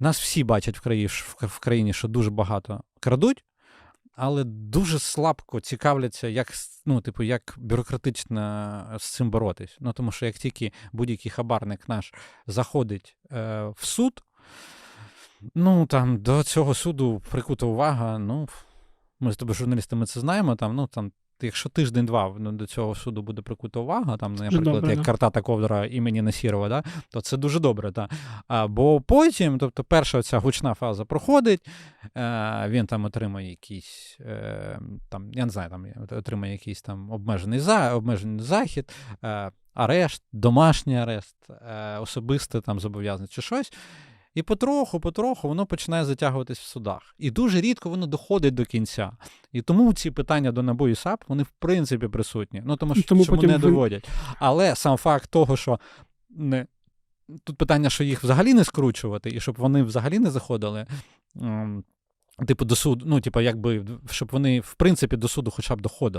нас всі бачать в країні, в країні, що дуже багато крадуть, але дуже слабко цікавляться, як, ну, типу, як бюрократично з цим боротись. Ну, тому що як тільки будь-який хабарник наш заходить е, в суд, ну там до цього суду прикута увага. Ну, ми з тобою журналістами це знаємо. Там, ну, там, якщо тиждень-два ну, до цього суду буде прикута увага, там, наприклад, добре, як да. картата ковдра імені Насірова, да, то це дуже добре. Та. А, бо потім, тобто, перша ця гучна фаза проходить, е, він там отримає якийсь, е, там, я не знаю, там отримає якийсь там обмежений, за, обмежений захід, е, арешт, домашній арешт, е, особисте там зобов'язання чи щось. І потроху, потроху воно починає затягуватись в судах. І дуже рідко воно доходить до кінця. І тому ці питання до НАБУ і САП, вони в принципі присутні. Ну тому що Тому чому потім не доводять. Але сам факт того, що не... тут питання, що їх взагалі не скручувати, і щоб вони взагалі не заходили. ем, Типу, до суду, ну, типу, якби, щоб вони, в принципі, до суду хоча б доходили.